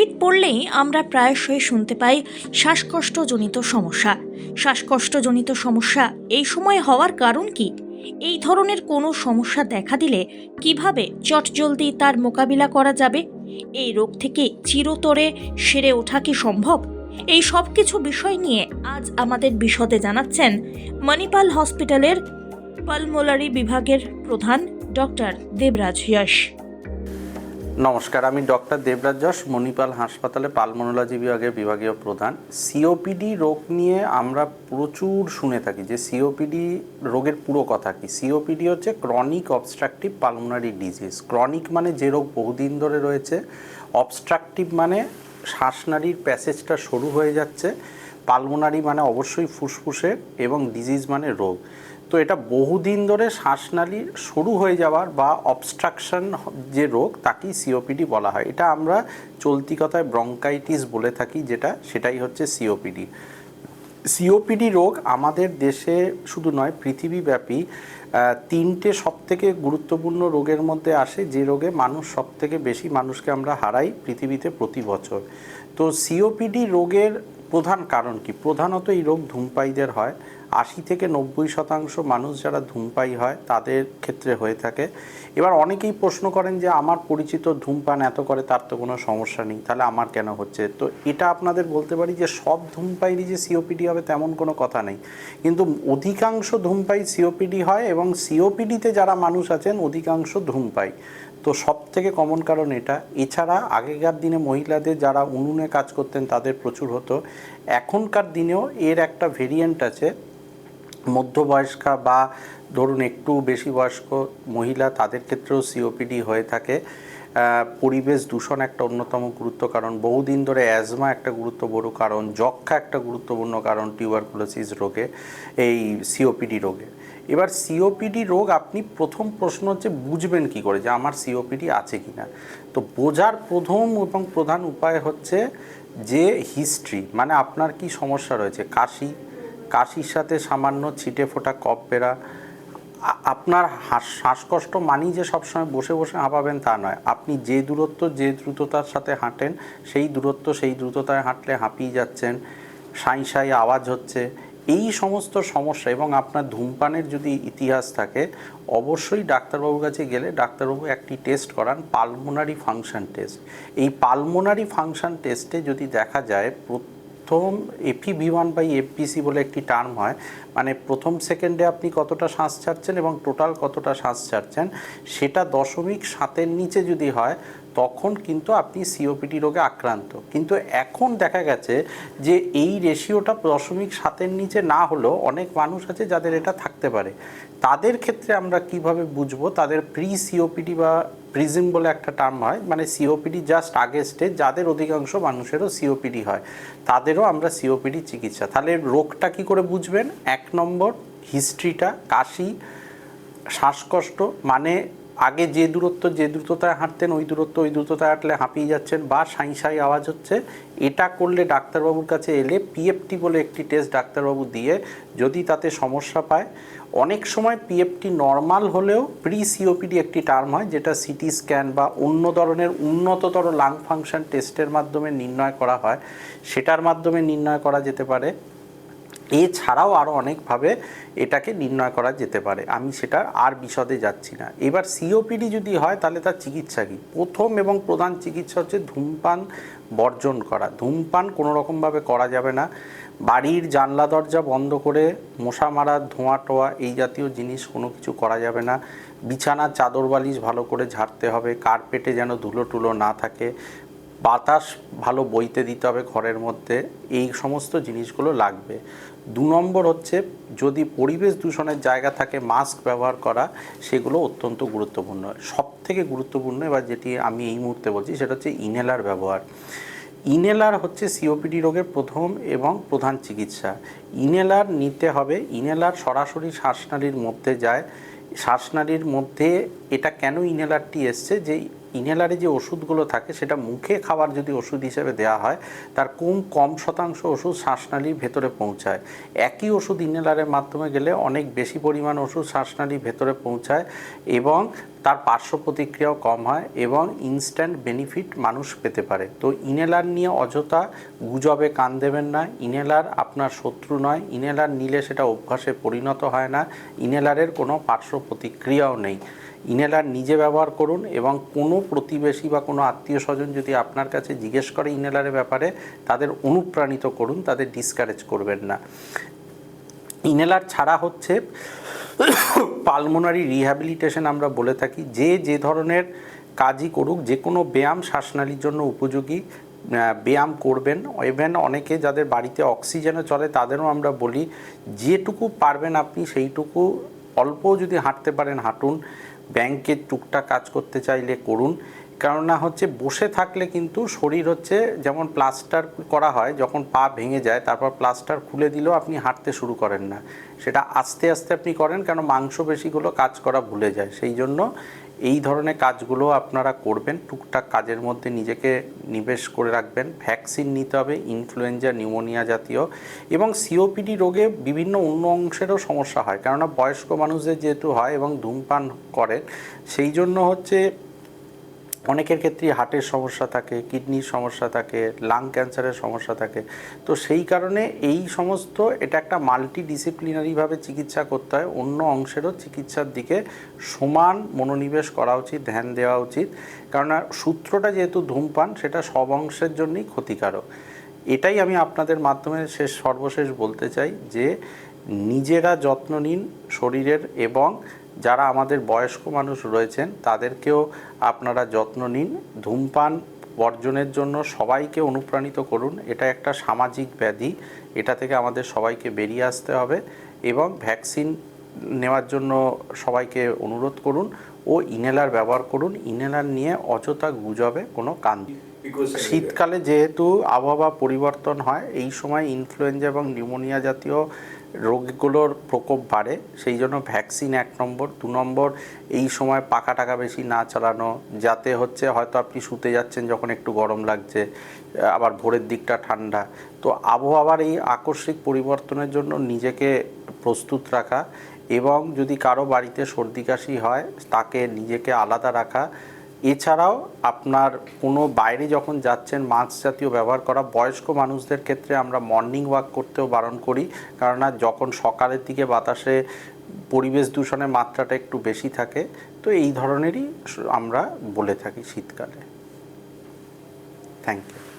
শীত পড়লেই আমরা প্রায়শই শুনতে পাই শ্বাসকষ্টজনিত সমস্যা। শ্বাসকষ্টজনিত সমস্যা এই সময় হওয়ার কারণ কি? এই ধরনের কোনো সমস্যা দেখা দিলে কীভাবে চটজলদি তার মোকাবিলা করা যাবে? এই রোগ থেকে চিরতরে সেরে ওঠা কি সম্ভব? এই সব কিছু বিষয় নিয়ে আজ আমাদের বিশদে জানাচ্ছেন মণিপাল হসপিটালের পালমোলারি বিভাগের প্রধান ডক্টর দেবরাজ যশ। নমস্কার, আমি ডক্টর দেবরাজ যশ মণিপাল হাসপাতালে পালমোনোলজি বিভাগের বিভাগীয় প্রধান। সিওপিডি রোগ নিয়ে আমরা প্রচুর শুনে থাকি যে সিওপিডি রোগের পুরো কথা কি? সিওপিডি হচ্ছে chronic obstructive pulmonary disease chronic মানে যে রোগ বহুদিন ধরে রয়েছে অবস্ট্রাকটিভ মানে শ্বাসনালীর প্যাসেজটা সরু হয়ে যাচ্ছে পালমোনারি মানে অবশ্যই ফুসফুসের এবং ডিজিজ মানে রোগ। তো এটা বহুদিন ধরে শ্বাসনালী শুরু হয়ে যাওয়ার বা অবস্ট্রাকশন যে রোগ, তাকেই সিওপিডি বলা হয়। এটা আমরা চলতি কথায় ব্রঙ্কাইটিস বলে থাকি, যেটা, সেটাই হচ্ছে সিওপিডি সিওপিডি রোগ আমাদের দেশে শুধু নয়, পৃথিবীব্যাপী তিনটে সবথেকে গুরুত্বপূর্ণ রোগের মধ্যে আসে, যে রোগে মানুষ সবথেকে বেশি মানুষকে আমরা হারাই পৃথিবীতে প্রতি বছর। তো সিওপিডি রোগের প্রধান কারণ কি? প্রধানত এই রোগ ধূমপায়ীদের হয়। আশি থেকে নব্বই শতাংশ মানুষ যারা ধূমপায়ী হয়, তাদের ক্ষেত্রে হয়ে থাকে। এবার অনেকেই প্রশ্ন করেন যে, আমার পরিচিত ধূমপান এত করে, তার তো কোনো সমস্যা নেই, তাহলে আমার কেন হচ্ছে? তো এটা আপনাদের বলতে পারি যে, সব ধূমপায়ীরই যে সিওপিডি হবে, তেমন কোনো কথা নেই। কিন্তু অধিকাংশ ধূমপায়ী সিওপিডি হয় এবং সিওপিডিতে যারা মানুষ আছেন, অধিকাংশ ধূমপায়ী। তো সব থেকে কমন কারণ এটা। এছাড়া আগেকার দিনে মহিলাদের যারা উনুনে কাজ করতেন, তাদের প্রচুর হতো। এখনকার দিনেও এর একটা ভেরিয়েন্ট আছে। মধ্যবয়স্কা বা ধরুন একটু বেশি বয়স্ক মহিলা, তাদের ক্ষেত্রেও সিওপিডি হয়ে থাকে। পরিবেশ দূষণ একটা অন্যতম গুরুত্ব কারণ। বহুদিন ধরে অ্যাজমা একটা গুরুত্বপূর্ণ কারণ যক্ষা একটা গুরুত্বপূর্ণ কারণ টিউবারকুলোসিস রোগে, এই সিওপিডি রোগে। এবার সিওপিডি রোগ আপনি প্রথম প্রশ্ন হচ্ছে বুঝবেন কি করে যে আমার সিওপিডি আছে কি না তো বোঝার প্রথম এবং প্রধান উপায় হচ্ছে যে হিস্ট্রি মানে আপনার কি সমস্যা রয়েছে? কাশি, কাশির সাথে সামান্য ছিটে ফোটা কপ বেরা আপনার শ্বাসকষ্ট মানি যে সবসময় বসে বসে হাঁপাবেন তা নয়। আপনি যে দূরত্ব, যে দ্রুততার সাথে হাঁটেন, সেই দূরত্ব, সেই দ্রুততায় হাঁটলে হাঁপিয়ে যাচ্ছেন, সাঁই সাঁই আওয়াজ হচ্ছে এই সমস্ত সমস্যা এবং আপনার ধূমপানের যদি ইতিহাস থাকে, অবশ্যই ডাক্তারবাবুর কাছে গেলে ডাক্তারবাবু একটি টেস্ট করান পালমোনারি ফাংশন টেস্ট এই পালমোনারি ফাংশন টেস্টে যদি দেখা যায়, প্রথম FEV one by FVC বলে একটি টার্ম হয় মানে প্রথম সেকেন্ডে আপনি কতটা শ্বাস ছাড়ছেন এবং টোটাল কতটা শ্বাস ছাড়ছেন, সেটা দশমিক সাতের নিচে যদি হয় তখন কিন্তু আপনি সিওপিডি রোগে আক্রান্ত। কিন্তু এখন দেখা গেছে যে এই রেশিওটা দশমিক সাতের নিচে না হলেও অনেক মানুষ আছে যাদের এটা থাকতে পারে। তাদের ক্ষেত্রে আমরা কীভাবে বুঝব? তাদের প্রি সিওপিডি বা প্রিজিম বলে একটা টার্ম হয়। মানে সিওপিডি জাস্ট আগের স্টেজ যাদের অধিকাংশ মানুষেরও সিওপিডি হয়। তাদেরও আমরা সিওপিডি চিকিৎসা। তাহলে রোগটা কি করে বুঝবেন? এক নম্বর হিস্ট্রিটা কাশি, শ্বাসকষ্ট মানে আগে যে দূরত্ব, যে দ্রুততায় হাঁটতেন, ওই দূরত্ব, ওই দ্রুততায় হাঁটলে হাঁপিয়ে যাচ্ছেন বা সাঁই সাঁই আওয়াজ হচ্ছে। এটা করলে ডাক্তারবাবুর কাছে এলে পিএফটি বলে একটি টেস্ট ডাক্তারবাবু দিয়ে যদি তাতে সমস্যা পায়। অনেক সময় পিএফটি নর্মাল হলেও প্রি সিওপিডি একটি টার্ম হয়, যেটা সিটি স্ক্যান বা অন্য ধরনের উন্নততর লাং ফাংশন টেস্টের মাধ্যমে নির্ণয় করা হয়। সেটার মাধ্যমে নির্ণয় করা যেতে পারে। এছাড়াও আরও অনেকভাবে এটাকে নির্ণয় করা যেতে পারে। আমি সেটা আর বিশদে যাচ্ছি না। এবার সিওপিডি যদি হয়, তাহলে তার চিকিৎসা কী? প্রথম এবং প্রধান চিকিৎসা হচ্ছে ধূমপান বর্জন করা। ধূমপান কোনো রকমভাবে করা যাবে না। বাড়ির জানলা, দরজা বন্ধ করে মশা মারা, ধোঁয়া টোয়া এই জাতীয় জিনিস কোনো কিছু করা যাবে না। বিছানার চাদর, বালিশ ভালো করে ঝাড়তে হবে। কার্পেটে যেন ধুলো টুলো না থাকে। বাতাস ভালো বইতে দিতে হবে ঘরের মধ্যে, এই সমস্ত জিনিসগুলো লাগবে। দু নম্বর হচ্ছে, যদি পরিবেশ দূষণের জায়গা থাকে, মাস্ক ব্যবহার করা, সেগুলো অত্যন্ত গুরুত্বপূর্ণ। সব থেকে গুরুত্বপূর্ণ এবার যেটি আমি এই মুহূর্তে বলছি, সেটা হচ্ছে ইনহেলার ব্যবহার। ইনহেলার হচ্ছে সিওপিডি রোগের প্রথম এবং প্রধান চিকিৎসা। ইনহেলার নিতে হবে, ইনহেলার সরাসরি শ্বাসনালীর মধ্যে যায়। শ্বাসনালীর মধ্যে এটা কেন ইনহেলারটি এসছে? যে ইনহেলারে যে ওষুধগুলো থাকে, সেটা মুখে খাবার যদি ওষুধ হিসেবে দেওয়া হয়, তার কম কম শতাংশ ওষুধ শ্বাসনালীর ভেতরে পৌঁছায়? একই ওষুধ ইনহেলারের মাধ্যমে গেলে অনেক বেশি পরিমাণ ওষুধ শ্বাসনালীর ভেতরে পৌঁছায় এবং তার পার্শ্ব প্রতিক্রিয়াও কম হয় এবং ইনস্ট্যান্ট বেনিফিট মানুষ পেতে পারে। তো ইনহেলার নিয়ে অযথা গুজবে কান দেবেন না। ইনহেলার আপনার শত্রু নয়। ইনহেলার নিলে সেটা অভ্যাসে পরিণত হয় না। ইনহেলারের কোনো পার্শ্ব প্রতিক্রিয়াও নেই। ইনহেলার নিজে ব্যবহার করুন এবং কোনো প্রতিবেশী বা কোনো আত্মীয় স্বজন যদি আপনার কাছে জিজ্ঞেস করে ইনহেলারের ব্যাপারে, তাদের অনুপ্রাণিত করুন, তাদের ডিসকারেজ করবেন না। ইনহেলার ছাড়া হচ্ছে পালমোনারি রিহ্যাবিলিটেশন আমরা বলে থাকি। যে যে ধরনের কাজই করুক, যে কোনো ব্যায়াম শ্বাসনালীর জন্য উপযোগী ব্যায়াম করবেন। ইভেন অনেকে যাদের বাড়িতে অক্সিজেনও চলে, তাদেরও আমরা বলি, যেটুকু পারবেন আপনি সেইটুকু অল্প যদি হাঁটতে পারেন, হাঁটুন। ব্যাংকের টুকটাক কাজ করতে চাইলে করুন। কেননা হচ্ছে বসে থাকলে কিন্তু শরীর হচ্ছে যেমন প্লাস্টার করা হয়, যখন পা ভেঙে যায়, তারপর প্লাস্টার খুলে দিলেও আপনি হাঁটতে শুরু করেন না। সেটা আস্তে আস্তে আপনি করেন কেন মাংসপেশিগুলো কাজ করা ভুলে যায়। সেই জন্য এই ধরনের কাজগুলো আপনারা করবেন, টুকটাক কাজের মধ্যে নিজেকে নিবেশ করে রাখবেন। ভ্যাকসিন নিতে হবে ইনফ্লুয়েঞ্জা নিউমোনিয়া জাতীয় এবং সিওপিডি রোগে বিভিন্ন অন্য অংশেরও সমস্যা হয়। কেননা বয়স্ক মানুষদের যেহেতু হয় এবং ধূমপান করেন সেই জন্য হচ্ছে অনেকের ক্ষেত্রে হার্টের সমস্যা থাকে, কিডনির সমস্যা থাকে লাং ক্যান্সারের সমস্যা থাকে। তো সেই কারণে এই সমস্ত, এটা একটা মাল্টি ডিসিপ্লিনারিভাবে চিকিৎসা করতে হয়। অন্য অংশেরও চিকিৎসার দিকে সমান মনোনিবেশ করা উচিত, ধ্যান দেওয়া উচিত। কারণ সূত্রটা যেহেতু ধূমপান, সেটা সব অংশের জন্যই ক্ষতিকারক। এটাই আমি আপনাদের মাধ্যমে শেষ, সর্বশেষ বলতে চাই যে, নিজেরা যত্ন নিন শরীরের এবং যারা আমাদের বয়স্ক মানুষ রয়েছেন, তাদেরকেও আপনারা যত্ন নিন। ধূমপান বর্জনের জন্য সবাইকে অনুপ্রাণিত করুন। এটা একটা সামাজিক ব্যাধি। এটা থেকে আমাদের সবাইকে বেরিয়ে আসতে হবে এবং ভ্যাকসিন নেওয়ার জন্য সবাইকে অনুরোধ করুন ও ইনহেলার ব্যবহার করুন। ইনহেলার নিয়ে অযথা গুজবে কোনো কান শীতকালে যেহেতু আবহাওয়া পরিবর্তন হয়, এই সময় ইনফ্লুয়েঞ্জা এবং নিউমোনিয়া জাতীয় রোগগুলোর প্রকোপ বাড়ে, সেই জন্য ভ্যাকসিন এক নম্বর। দু নম্বর, এই সময় পাখা টাকা বেশি না চালানো, যাতে হচ্ছে হয়তো আপনি শুতে যাচ্ছেন যখন একটু গরম লাগছে, আবার ভোরের দিকটা ঠান্ডা। তো আবহাওয়ার এই আকস্মিক পরিবর্তনের জন্য নিজেকে প্রস্তুত রাখা এবং যদি কারও বাড়িতে সর্দি কাশি হয়, তাকে নিজেকে আলাদা রাখা এছাড়াও আপনার কোনো বাইরে যখন যাচ্ছেন মাছ জাতীয় ব্যবহার করা, বয়স্ক মানুষদের ক্ষেত্রে আমরা মর্নিং ওয়াক করতেও বারণ করি। কেননা যখন সকালের দিকে বাতাসে পরিবেশ দূষণের মাত্রাটা একটু বেশি থাকে, তো এই ধরনেরই আমরা বলে থাকি শীতকালে। Thank you